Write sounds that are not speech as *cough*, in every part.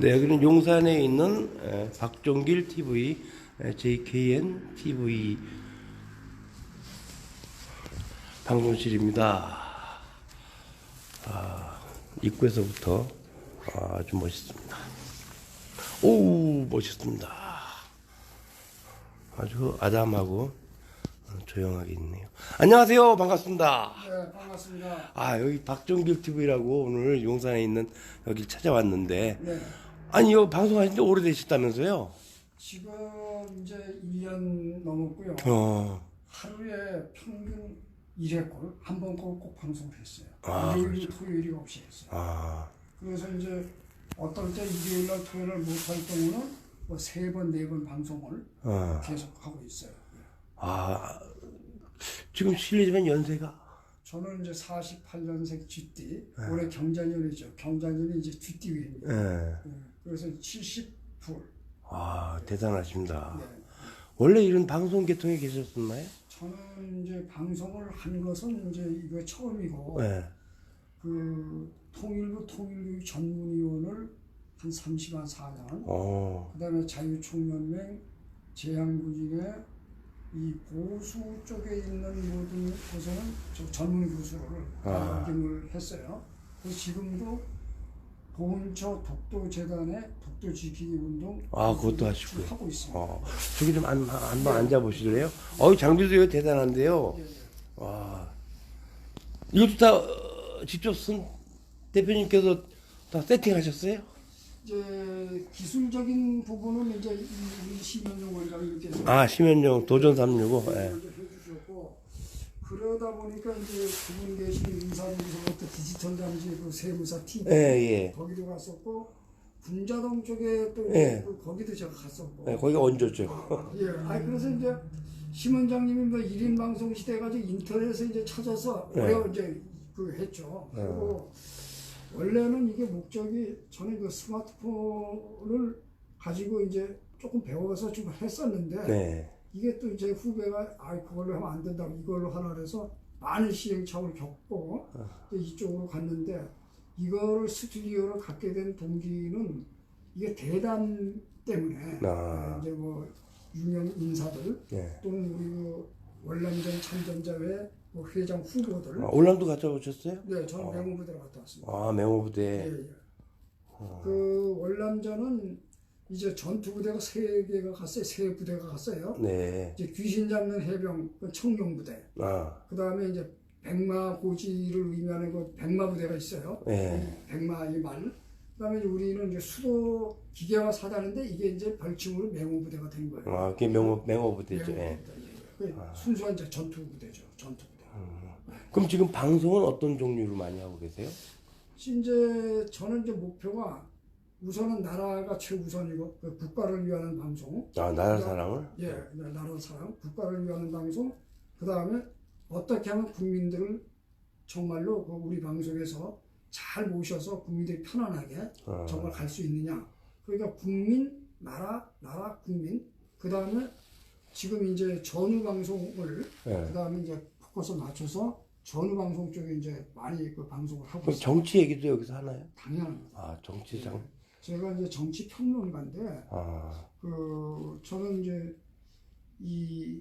네, 여기는 용산에 있는 에, 박종길 TV, 에, JKN TV 방송실입니다. 아, 입구에서부터 아주 멋있습니다. 오, 멋있습니다. 아주 아담하고 어, 조용하게 있네요. 안녕하세요. 반갑습니다. 네, 반갑습니다. 아, 여기 박종길 TV라고 오늘 용산에 있는 여기 찾아왔는데 네, 아니, 이거 방송하신 지 오래되셨다면서요? 지금 이제 1년 넘었고요. 어, 하루에 평균 1회 꼴, 한번꼴꼭 방송을 했어요. 아, 일요일, 토요일이 없이 했어요. 아, 그래서 이제 어떨 때 일요일 날 토요일 날 못할 경우는 뭐 세 번, 네 번 방송을 어, 계속 하고 있어요. 아, 지금 실례지만 연세가? 저는 이제 48년생 쥐띠, 올해 경자년이죠. 경자년이 이제 쥐띠입니다. 예. 그래서 70풀. 아, 대단하십니다. 네. 원래 이런 방송 계통에 계셨었나요? 저는 이제 방송을 한 것은 이제 이거 처음이고, 예. 그 통일부 통일교육 전문위원을 한 30한 4년 어, 그다음에 자유총연맹 재향구직에 이 보수 쪽에 있는 모든 곳에는 저 전문 교수를 아. 역임을 했어요. 그래서 지금도 보훈처 독도재단의 독도 지키기 운동 아, 그것도 지금 하시고요. 하고 있습니다. 어, 저기 좀 한, 한번 앉아 보실래요? 어이, 장비도 이거 대단한데요. 예, 예. 와, 이것도 다 어, 직접 쓴 대표님께서 다 세팅하셨어요? 이제 기술적인 부분은 이제 이- 우리 심현종 원장님께서 아, 심현종 도전 365. 예. 그러다 보니까 이제 그분 계신 인사부서부터 디지털 잠시 그 세무사 팀 예, 예. 거기도 갔었고 분자동 쪽에 또 예. 그 거기도 제가 갔었고 예, 거기가 얹었죠. 예, *laughs* 아 그래서 이제 심원장님이 뭐 1인 방송 시대 가지고 인터넷에 이제 찾아서 네. 오래 이제 그 했죠. 그리고 원래는 이게 목적이 저는 그 스마트폰을 가지고 이제 조금 배워서 좀 했었는데 네. 이게 또 이제 후배가 아 그걸로 하면 안 된다고 이걸로 하라 그래서 많은 시행착오를 겪고 이제 이쪽으로 갔는데 이거를 스튜디오를 갖게 된 동기는 이게 대담 때문에 아. 이제 뭐 유명 인사들 네. 또는 우리 그 월남전 참전자회 뭐 회장 후보들 아, 올람도 갔다 오셨어요? 네 저는 명호부대로 갔다 왔습니다. 아, 예, 맹호부대. 예. 그 월남전은 이제 전투 부대가 세 개가 갔어요. 세 부대가 갔어요. 네. 이제 귀신 잡는 해병 그 청룡 부대. 아, 그 다음에 이제 백마 고지를 의미하는 그 백마 부대가 있어요. 네. 백마의 말. 그 다음에 우리는 이제 수도 기계화 사단인데 이게 이제 벌침으로 맹호 부대가 된 거예요. 아, 그게 맹호, 맹호 부대죠. 맹호 예. 부대. 그 순수한 이제 전투 부대죠. 전투 부대. 그럼 지금 방송은 어떤 종류로 많이 하고 계세요? 이제 저는 이제 목표가 우선은 나라가 최우선이고 그 국가를 위하는 방송. 아, 나라 사랑을? 예, 나라 사랑, 국가를 위하는 방송. 그 다음에 어떻게 하면 국민들을 정말로 그 우리 방송에서 잘 모셔서 국민들이 편안하게 어. 정말 갈 수 있느냐. 그러니까 국민, 나라, 나라, 국민. 그 다음에 지금 이제 전후 방송을 예. 그 다음에 이제 포커스 맞춰서 전후 방송 쪽에 이제 많이 그 방송을 하고 그럼 있어요. 정치 얘기도 여기서 하나요? 당연합니다. 아, 정치장. 제가 이제 정치 평론가인데 아, 그 저는 이제 이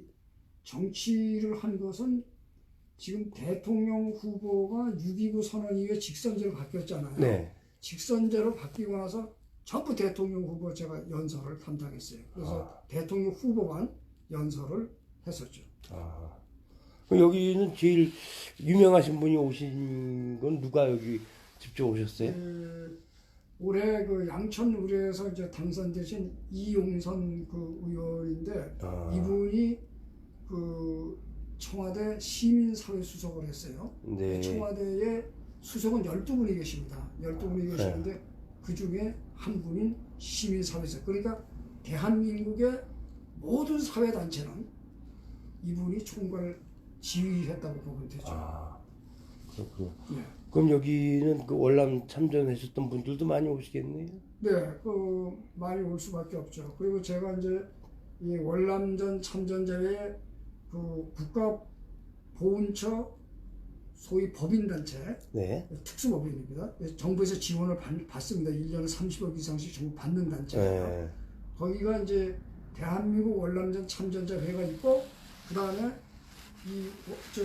정치를 한 것은 지금 대통령 후보가 6.29 선언 이후에 직선제로 바뀌었잖아요. 네. 직선제로 바뀌고 나서 전부 대통령 후보 제가 연설을 담당했어요. 그래서 대통령 후보만 연설을 했었죠. 아. 그럼 여기는 제일 유명하신 분이 오신 건 누가 여기 직접 오셨어요? 그 올해 그 양천 의뢰에서 이제 당선되신 이용선 그 의원인데 아. 이분이 그 청와대 시민사회 수석을 했어요. 네. 청와대에 수석은 12분이 계십니다. 12분이 계시는데 그 중에 한 분인 시민사회에서 그러니까 대한민국의 모든 사회단체는 이분이 총괄 지휘했다고 보면 되죠. 아, 그렇군요. 네. 그럼 여기는 그 월남 참전하셨던 분들도 많이 오시겠네요. 네, 그 많이 올 수밖에 없죠. 그리고 제가 이제 이 월남전 참전자회 그 국가 보훈처 소위 법인단체 네. 특수법인입니다. 정부에서 지원을 받, 받습니다. 1년에 30억 이상씩 정부 받는 단체예요. 네. 거기가 이제 대한민국 월남전 참전자 회가 있고 그 다음에 이 저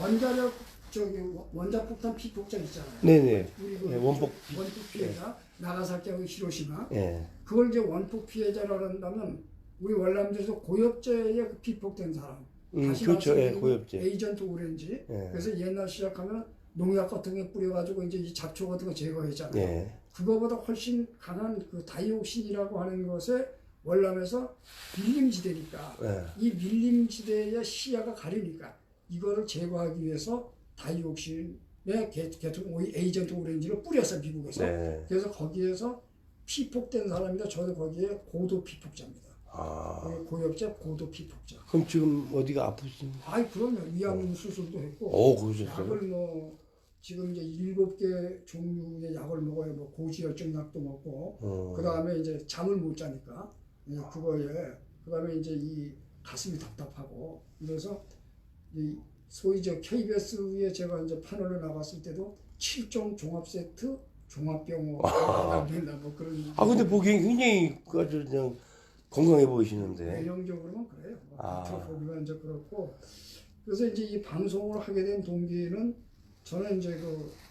원자력 저기 원자폭탄 피폭자 있잖아요. 네네. 우리 그 네, 원폭 원폭 피해자 나가사키하고 히로시마 예. 그걸 이제 원폭 피해자라고 한다면 우리 월남전에서 고엽제에 그 피폭된 사람 음, 그렇죠. 예, 말씀드리면 고엽제. 에이전트 오렌지 예. 그래서 옛날 시작하면 농약 같은 거 뿌려가지고 이제 이 잡초 같은 거 제거했잖아요. 예. 그거보다 훨씬 강한 그 다이옥신이라고 하는 것에 월남에서 밀림지대니까 예. 이 밀림지대의 시야가 가리니까 이거를 제거하기 위해서 다이옥신의 개- 개통 오이 에이전트 오렌지를 뿌려서 미국에서 네. 그래서 거기에서 피폭된 사람이다. 저도 거기에 고도 피폭자입니다. 아. 거기 고엽제 고도 피폭자. 그럼 지금 어디가 아프신? 아이 그럼요. 위암 수술도 했고 오, 그러셨어요? 약을 뭐 지금 이제 일곱 개 종류의 약을 먹어요. 뭐 고지혈증 약도 먹고 어. 그 다음에 이제 잠을 못 자니까 예, 그거에 그 다음에 이제 이 가슴이 답답하고 이래서 이 소위 저 KBS에 제가 이제 패널을 나갔을 때도 7종 종합 세트 종합병원 뭐 그런 아 근데 보기엔 굉장히 그 아주 그냥 건강해 보이시는데. 내용적으로는 그래요. 뭐 아. 겉으로 보기만 이제 그렇고 그래서 이제 이 방송을 하게 된 동기는 저는 이제 그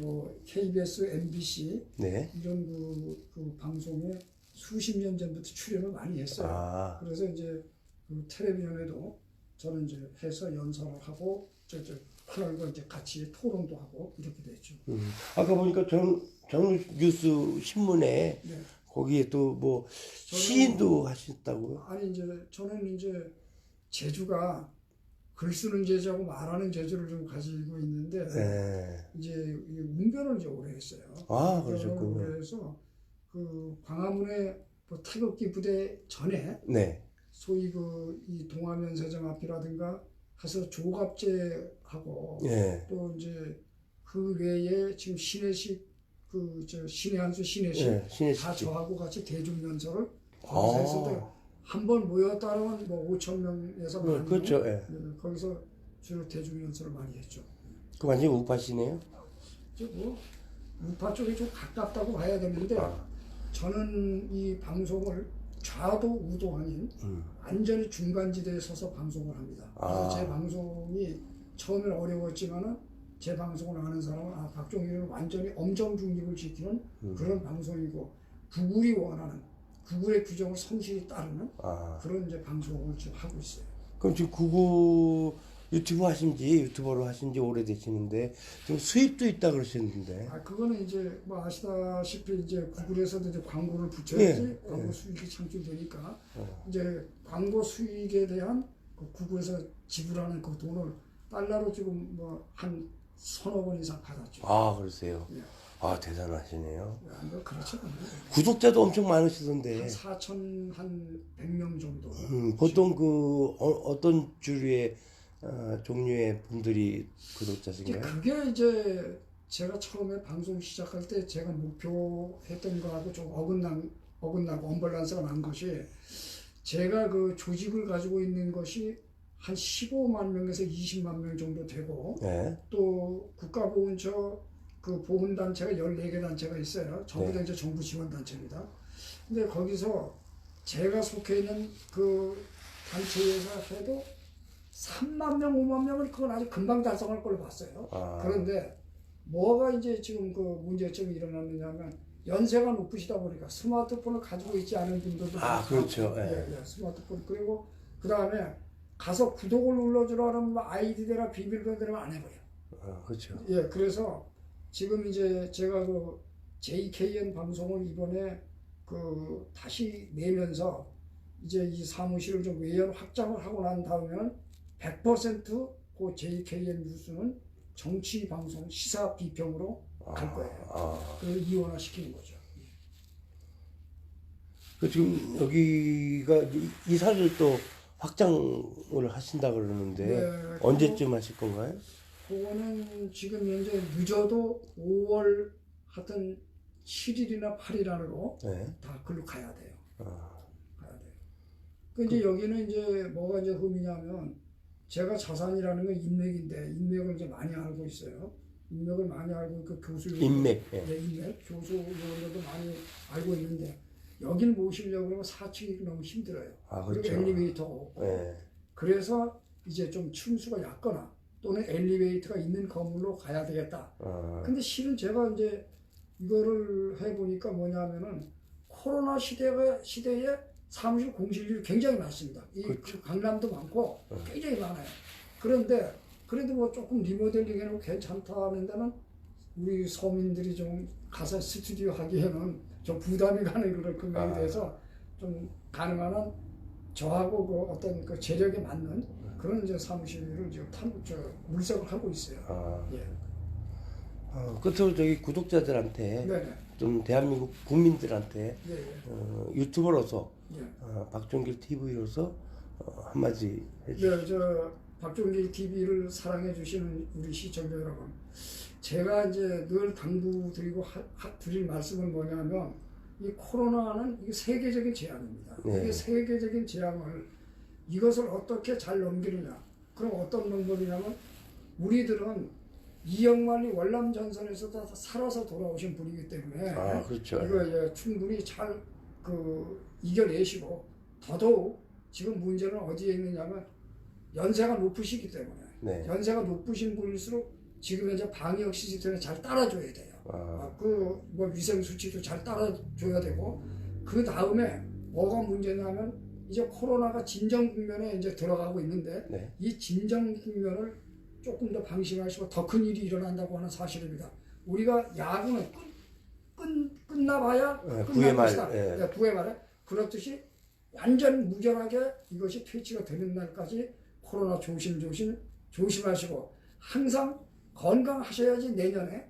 뭐 KBS, MBC 네. 이런 그, 그 방송에 수십 년 전부터 출연을 많이 했어요. 아. 그래서 이제 그 텔레비전에도 저는 이제 해서 연설을 하고 저저 하늘과 이제 같이 토론도 하고 이렇게 됐죠. 음. 아까 보니까 정 정뉴스 신문에 네. 거기에 또 뭐 시인도 하셨다고요? 아니 이제 저는 이제 재주가 글 쓰는 재주하고 말하는 재주를 좀 가지고 있는데 네. 이제 이 운변을 이제 오래 했어요. 아, 그러셨군요. 오래 해서 그 광화문에 뭐 태극기 부대 전에 네. 소위 그 이 동화면세점 앞이라든가 가서 조갑제하고 예. 또 이제 그 외에 지금 신혜식 그 저 신의 한수 신혜식 예. 신의 다 씨. 저하고 같이 대중연설을 아. 거기서 했었는데 한번 모였다면 뭐 5천 명에서 네, 많이 그렇죠. 예. 네, 거기서 주로 대중연설을 많이 했죠. 그 완전 우파시네요. 이제 뭐 우파 쪽이 좀 가깝다고 봐야 되는데 아. 저는 이 방송을 좌도 우도 아닌 음. 완전히 중간지대에 서서 방송을 합니다. 아. 제 방송이 처음엔 어려웠지만은 제 방송을 아는 사람은 아 박종일은 완전히 엄정 중립을 지키는 음. 그런 방송이고 구글이 원하는 구글의 규정을 성실히 따르는 아. 그런 이제 방송을 지금 하고 있어요. 그럼 지금 구구 유튜브 하신지 유튜버로 하신지 오래되시는데 지금 수입도 있다 그러셨는데. 아 그거는 이제 뭐 아시다시피 이제 구글에서도 이제 광고를 붙여야지 예, 광고 예. 수익이 창출되니까 어. 이제 광고 수익에 대한 그 구글에서 지불하는 그 돈을 달러로 지금 뭐 한 서너 번 이상 받았죠. 아 그러세요. 예. 아 대단하시네요. 야, 뭐 그렇죠. 한 구독자도 엄청 많으시던데. 4천 한 100명 정도. 음, 보통 그 어, 떤 주류의 어, 종류의 분들이 구독자신가요? 그게 이제 제가 처음에 방송 시작할 때 제가 목표했던 거하고 좀 어긋난 어긋나고 언밸런스가 난 것이 제가 그 조직을 가지고 있는 것이 한 15만 명에서 20만 명 정도 되고 네. 또 국가보훈처 그 보훈단체가 14개 단체가 있어요. 전부 다 네. 이제 정부 지원 단체입니다. 근데 거기서 제가 속해 있는 그 단체에서 해도 3만 명, 5만 명은 그건 아주 금방 달성할 걸로 봤어요. 아. 그런데 뭐가 이제 지금 그 문제점이 일어났느냐면 연세가 높으시다 보니까 스마트폰을 가지고 있지 않은 분들도 아, 많고, 그렇죠. 예. 예, 예, 스마트폰 그리고 그 다음에 가서 구독을 눌러주라는 뭐 아이디대나 비밀번호를 안 해버려. 어, 그렇죠. 예, 그래서 지금 이제 제가 그 JKN 방송을 이번에 그 다시 내면서 이제 이 사무실을 좀 외연 확장을 하고 난 다음에는 100%그 JKN 뉴스는 정치 방송 시사 비평으로 갈 거예요. 아, 그걸 이원화 시키는 거죠. 그 지금 여기가 이- 이사를 또 확장을 하신다 그러는데 네, 언제쯤 하실 건가요? 그거는 지금 현재 늦어도 5월 하여튼 7일이나 8일 안으로 네. 다 글로 가야 돼요. 아, 가야 돼요. 그 이제 여기는 이제 뭐가 이제 흠이냐면 제가 자산이라는 건 인맥인데 인맥을 이제 많이 알고 있어요. 인맥을 많이 알고 그 교수 인맥. 예. 네, 인맥 교수 이런데도 많이 알고 있는데 여길 모시려고 그러면 4층이 너무 힘들어요. 아, 그리고 그렇죠. 엘리베이터가 없고 예. 그래서 이제 좀 층수가 얕거나 또는 엘리베이터가 있는 건물로 가야 되겠다. 아, 근데 실은 제가 이제 이거를 해보니까 뭐냐면은 코로나 시대가 시대에 사무실 공실률이 굉장히 많습니다. 이 그렇죠. 강남도 많고 네. 굉장히 많아요. 그런데 그래도 뭐 조금 리모델링 해놓고 괜찮다는 데는 우리 서민들이 좀 가서 스튜디오 하기에는 좀 부담이 가는 그런 금액에 아. 대해서 좀 가능한 한 저하고 그 어떤 그 재력에 맞는 그런 이제 사무실을 지금 탐, 저, 물색을 하고 있어요. 아, 예. 어, 끝으로 저기 구독자들한테 네네. 좀 대한민국 국민들한테 예, 예. 어, 유튜버로서 예. 어, 박종길 TV로서 어, 한마디 해주세요. 네, 저 박종길 TV를 사랑해 주시는 우리 시청자 여러분, 제가 이제 늘 당부드리고 하, 하- 드릴 말씀은 뭐냐면 이 코로나는 이게 세계적인 재앙입니다. 네. 이게 세계적인 재앙을 이것을 어떻게 잘 넘기느냐? 그럼 어떤 방법이냐면 우리들은 이영만리 월남 전선에서 다 살아서 돌아오신 분이기 때문에 아, 그렇죠. 이거 이제 충분히 잘 그 이겨내시고 더더욱 지금 문제는 어디에 있느냐면 연세가 높으시기 때문에 네. 연세가 높으신 분일수록 지금 이제 방역 시스템에 잘 따라줘야 돼요. 아, 그뭐 위생 수치도 잘 따라줘야 되고 그 다음에 뭐가 문제냐면 이제 코로나가 진정 국면에 이제 들어가고 있는데 네. 이 진정 국면을 조금 더 방심하시고 더 큰 일이 일어난다고 하는 사실입니다. 우리가 야구는 끝, 끝, 끝나봐야 네, 끝날 것이다. 예. 네, 구회 말에 그렇듯이 완전 무결하게 이것이 퇴치가 되는 날까지 코로나 조심조심 조심하시고 항상 건강하셔야지 내년에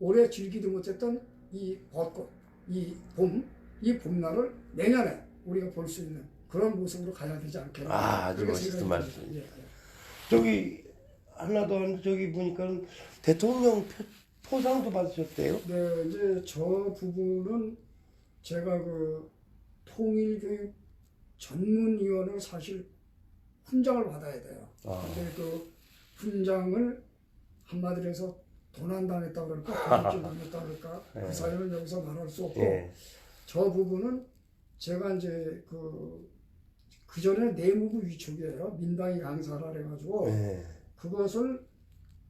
올해 즐기도 못했던 이 벚꽃, 이 봄, 이 봄날을 내년에 우리가 볼 수 있는 그런 모습으로 가야 되지 않겠나. 아, 아주 멋있는 말씀. 예, 예. 저기 하나 더 저기 보니까 대통령 표, 포상도 받으셨대요. 네, 이제 저 부분은 제가 그 통일교육 전문위원을 사실 훈장을 받아야 돼요. 아. 근데 그 훈장을 한마디로 해서 도난당했다 그럴까, 도둑질 당했다 그럴까, *laughs* 네. 그 사연은 여기서 말할 수 없고, 예. 저 부분은 제가 이제 그, 그 전에 내무부 위촉이에요. 민방위 강사라 그래가지고, 예. 그것을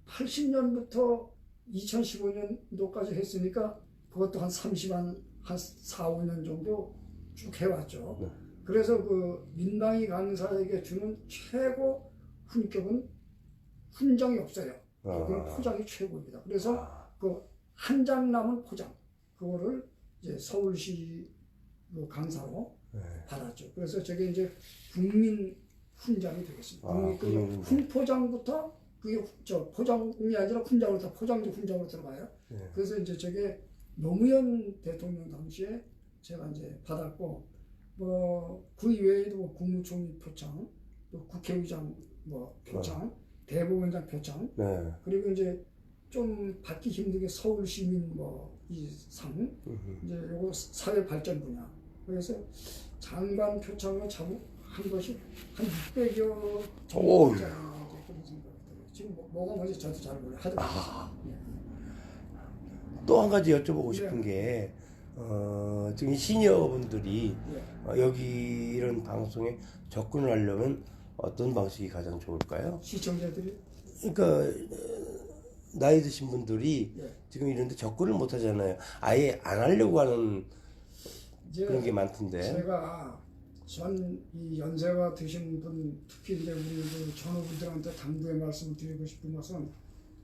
80년부터 2015년도까지 했으니까 그것도 한 30한 한 4, 5년 정도 쭉 해왔죠. 네. 그래서 그 민방위 강사에게 주는 최고 훈격은 훈장이 없어요. 그건 아. 포장이 최고입니다. 그래서 아, 그한 장 남은 포장 그거를 이제 서울시 그 강사로 네. 받았죠. 그래서 저게 이제 국민 훈장이 되겠습니다. 아, 국민 그. 훈포장부터 그게 후- 저 포장이 아니라 훈장으로 다 포장도 훈장으로 들어가요. 네. 그래서 이제 저게 노무현 대통령 당시에 제가 이제 받았고 뭐그 이외에도 뭐 국무총리 표창, 또 국회의장 뭐 표창, 대법원장 표창 네. 그리고 이제 좀 받기 힘든 게 서울 시민 뭐 이 상, 음. 이제 요거 사회 발전 분야. 그래서 장관 표창을 참한 것이 한 600여 정도 오우. 되지 않나 이제 그런 생각이 들어요. 지금 뭐, 뭐가 뭔지 저도 잘 몰라요. 하도 아. 예. 또한 가지 여쭤보고 싶은 게 어, 지금 시니어분들이 예. 어, 여기 이런 방송에 접근을 하려면 어떤 방식이 가장 좋을까요? 시청자들이 그러니까 어, 나이 드신 분들이 예. 지금 이런데 접근을 못 하잖아요. 아예 안 하려고 하는 이제 그런 게 많던데. 제가 전 이 연세가 드신 분 특히 이제 우리 그 전우분들한테 당부의 말씀을 드리고 싶은 것은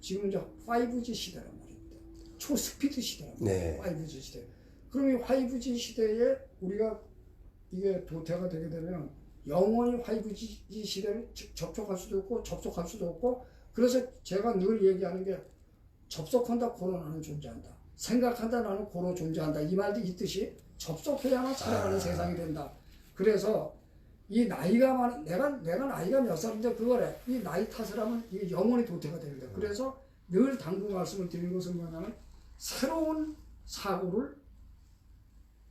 지금 이제 5G 시대란 말입니다. 초스피드 시대란 네. 말이에요. 5G 시대. 그럼 이 5G 시대에 우리가 이게 도태가 되게 되면 영원히 5G 시대를 즉 접촉할 수도 없고 접속할 수도 없고 그래서 제가 늘 얘기하는 게 접속한다 고로 나는 존재한다. 생각한다 나는 고로 존재한다. 이 말도 있듯이 접속해야만 살아가는 아. 세상이 된다. 그래서 이 나이가 많은 내가 내가 나이가 몇 살인데 그거래. 이 나이 탓을 하면 이게 영원히 도태가 됩니다. 그래서 늘 당부 말씀을 드리는 것은 뭐냐면 새로운 사고를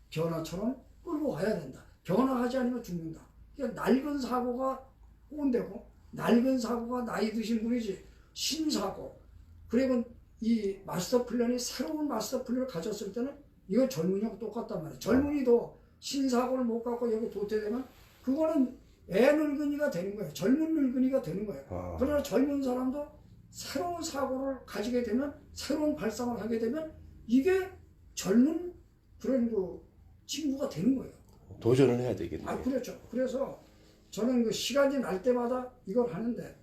변화처럼 끌고 와야 된다. 변화하지 않으면 죽는다. 그러니까 낡은 사고가 꼰대고 낡은 사고가 나이 드신 분이지 신사고 그리고 이 마스터 플랜이 새로운 마스터 플랜을 가졌을 때는 이건 젊은이하고 똑같단 말이에요. 젊은이도 신사고를 못 갖고 여기 도태되면 그거는 애 늙은이가 되는 거예요. 젊은 늙은이가 되는 거예요. 아. 그러나 젊은 사람도 새로운 사고를 가지게 되면 새로운 발상을 하게 되면 이게 젊은 그런 그 친구가 되는 거예요. 도전을 해야 되겠네요. 아 그렇죠. 그래서 저는 그 시간이 날 때마다 이걸 하는데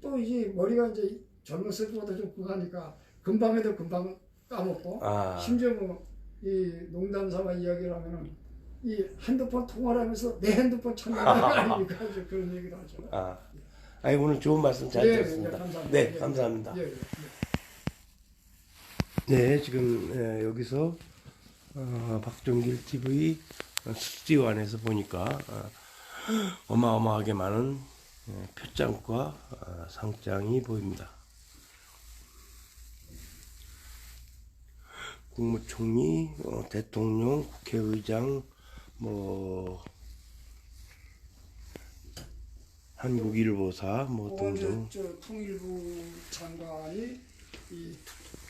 또 이제 머리가 이제 젊었을 때보다 좀 그하니까 금방 해도 금방 까먹고 아. 심지어 뭐 이 농담 삼아 이야기를 하면은 이 핸드폰 통화를 하면서 내 핸드폰 찾는 거 *laughs* 아닙니까? 이제 그런 얘기를 하죠. 아, 아니 오늘 좋은 말씀 잘 예, 들었습니다. 예, 감사합니다. 네, 예, 감사합니다. 예, 예, 예. 네, 지금 예, 여기서 어, 박종길 TV 스튜디오 안에서 보니까 어, 어마어마하게 많은 예, 표장과 어, 상장이 보입니다. 국무총리, 어, 대통령, 국회의장, 뭐 한국일보사 뭐 등등 통일부 장관이 이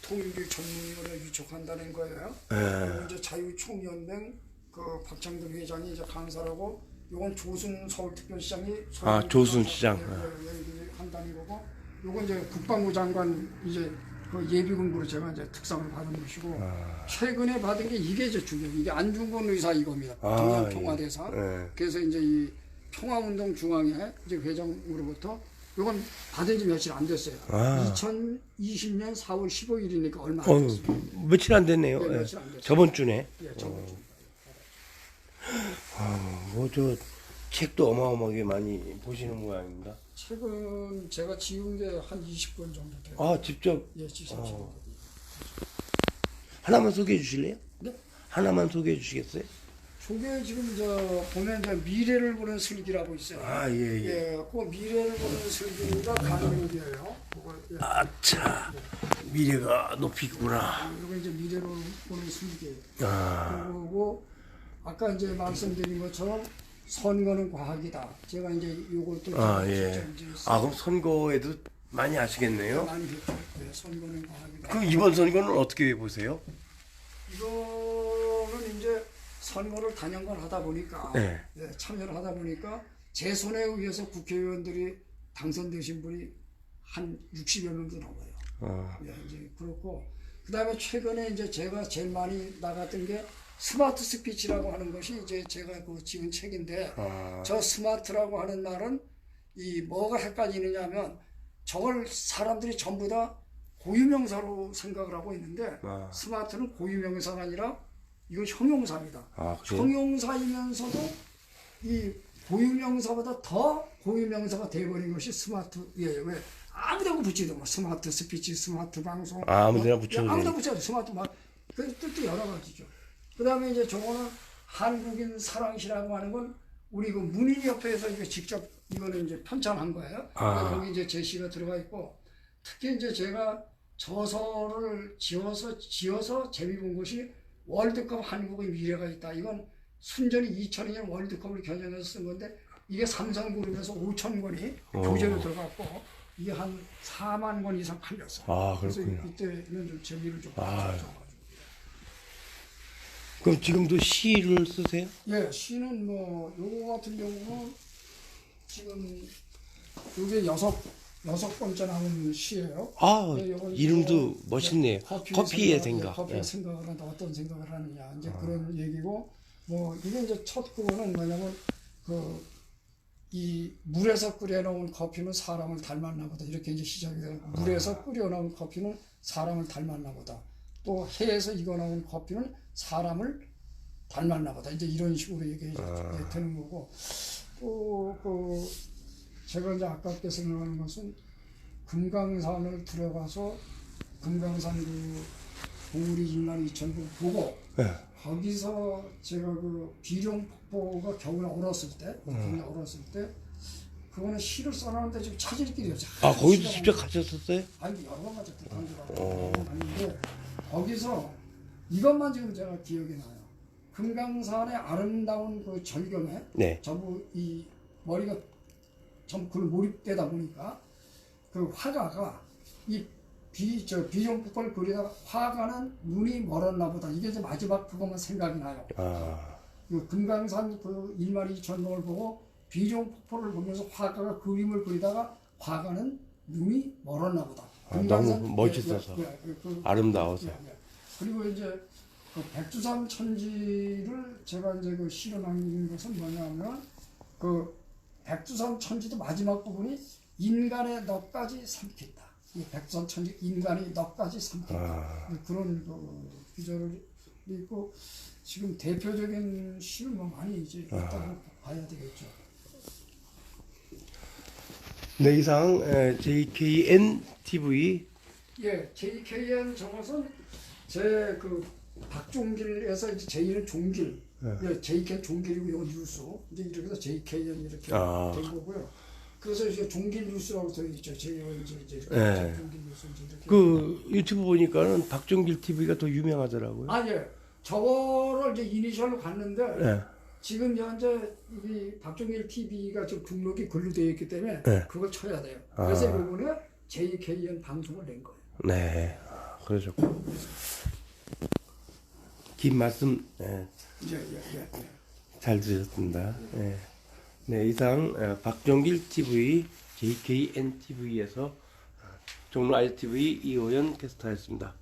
통일교 전문을 위촉한다는 거예요. 예. 그리고 이제 자유총연맹 그 박창근 회장이 이제 강사라고 요건 조순 서울특별시장이 아, 조순 시장. 예, 예, 예, 한다는 거고 요건 이제 국방부 장관 이제 그 예비군부로 제가 이제 특상을 받은 것이고 아. 최근에 받은 게 이게 이제 중요해요. 이게 안중근 의사 이겁니다. 아, 동양 예. 평화대사. 예. 그래서 이제 이 평화운동 중앙회 이제 회장으로부터 이건 받은 지 며칠 안 됐어요. 아. 2020년 4월 15일이니까 얼마 안 어휴, 됐어요. 며칠 안 됐네요. 네, 예. 며칠 안 됐어요. 저번 주네. 예, 저번 주. 뭐저 책도 어마어마하게 많이 보시는 모양입니다. 책은 제가 지은 게 한 20권 정도 돼요. 아 직접 예, 지금 어. 하나만 소개해 주실래요? 네. 하나만 소개해 주시겠어요? 저게 지금 저 보면 이제 미래를 보는 슬기라고 있어요. 아 예 예. 예, 그 미래를 보는 슬기가 강력이에요. 그거 예. 아차 미래가 높이구나. 이거 이제 미래를 보는 슬기예요. 아 그리고 아까 이제 말씀드린 것처럼 선거는 과학이다. 제가 이제 요것도 아, 예. 아 그럼 선거에도 많이 하시겠네요. 많이 했죠. 네, 선거는 과학이다. 그럼 이번 선거는 어떻게 보세요? 이제 선거를 단연간 하다 보니까 네. 네, 참여를 하다 보니까 제 손에 의해서 국회의원들이 당선되신 분이 한 60여 명도 넘어요. 아, 예, 이제 그렇고 그다음에 최근에 이제 제가 제일 많이 나갔던 게 스마트 스피치라고 하는 것이 이제 제가 그 지은 책인데 아. 저 스마트라고 하는 말은 이 뭐가 헷갈리느냐면 저걸 사람들이 전부 다 고유명사로 생각을 하고 있는데 아. 스마트는 고유명사가 아니라 이건 형용사입니다. 아? 형용사이면서도 이 고유명사보다 더 고유명사가 돼버린 것이 스마트예요. 왜? 아무데나 붙이도 뭐 스마트 스피치, 스마트 방송. 아, 아무데나 뭐, 붙여도 아무데나? 붙여도 스마트 막. 그 뜻도 여러 가지죠. 그 다음에 이제 저거는 한국인 사랑시라고 하는 건 우리 그 문인협회에서 이거 직접 이거는 이제 편찬한 거예요. 아. 거기 이제 제시가 들어가 있고 특히 이제 제가 저서를 지어서 지어서 재미 본 것이 월드컵 한국의 미래가 있다. 이건 순전히 2002년 월드컵을 겨냥해서 쓴 건데 이게 삼성그룹에서 5천 권이 어. 교재로 들어갔고 이게 한 4만 권 이상 팔렸어. 아 그래서 그렇군요. 이때는 좀 재미를 좀 아. 가져가지고. 그럼 지금도 시를 쓰세요? 예, 시는 뭐 요거 같은 경우는 지금 요게 여섯 여섯 번째 나온 시예요. 아 예, 요거 이름도 이거 멋있네요. 커피의, 커피의 생각, 생각. 예, 커피의 예. 생각을 한다. 어떤 생각을 하느냐. 이제 그런 얘기고 뭐 이게 이제 첫 그거는 뭐냐면 그 이 물에서 끓여놓은 커피는 사람을 닮았나 보다 이렇게 이제 시작이 돼요. 물에서 끓여놓은 커피는 사람을 닮았나 보다. 또 해에서 익어놓은 커피는 사람을 닮았나 보다. 이제 이런 식으로 얘기 예, 되는 거고 또그 제가 이제 아깝게 생각하는 것은 금강산을 들어가서 금강산 그 봉우리 진날 2009 보고 예. 거기서 제가 그 비룡 폭포가 겨울에 얼었을 때, 겨울에 얼었을 때, 그거는 시를 써놨는데 지금 찾을 길이 없어. 아 거기도 직접 가셨었어요? 아니 여러 번 가졌다 단지라고 갔는데 거기서 이것만 지금 제가 기억이 나요. 금강산의 아름다운 그 절경에 네. 전부 이 머리가 좀 그걸 몰입되다 보니까 그 화가가 이 비, 저 비룡폭포를 그리다가 화가는 눈이 멀었나 보다. 이게 이제 마지막 그것만 생각이 나요. 아, 그 금강산 그 일마리 전동을 보고 비룡폭포를 보면서 화가가 그림을 그리다가 화가는 눈이 멀었나 보다. 아, 너무 멋있어서. 예, 예, 예, 그, 아름다워서. 예, 예. 그리고 이제 그 백두산 천지를 제가 이제 그 실현한 것은 뭐냐면 그 백두산 천지도 마지막 부분이 인간의 너까지 삼켰다. 이 백두산 천지 인간의 너까지 삼켰다. 아. 그런 그 기절을 있고 지금 대표적인 시를 뭐 많이 이제 있다고 봐야 되겠죠. 네, 이상 에, JKN TV 예, JKN 저것은 제그 박종길에서 이제 제2는 종길, 예, JK 종길이고 이거 뉴스 이제 이렇게 해서 JKN 이렇게 아. 된 거고요. 그래서 이제 종길 뉴스라고 되어 있죠. 제 이제 이제 이렇게 예. 종길 뉴스 이제 이렇게. 그 유튜브 보니까는 박종길 TV가 더 유명하더라고요. 아 예, 저거를 이제 이니셜로 갔는데 예. 지금 현재 이 박종일 TV가 지금 등록이 글로 되어 있기 때문에 네. 그걸 쳐야 돼요. 아. 그래서 이번에 JKN 방송을 낸 거예요. 네, 아, 그러셨고 긴 말씀. 예. 잘 들으셨습니다. 예. 네, 이상 에, 박종길 TV JKN TV에서 종로 ITV 이호연 캐스터였습니다.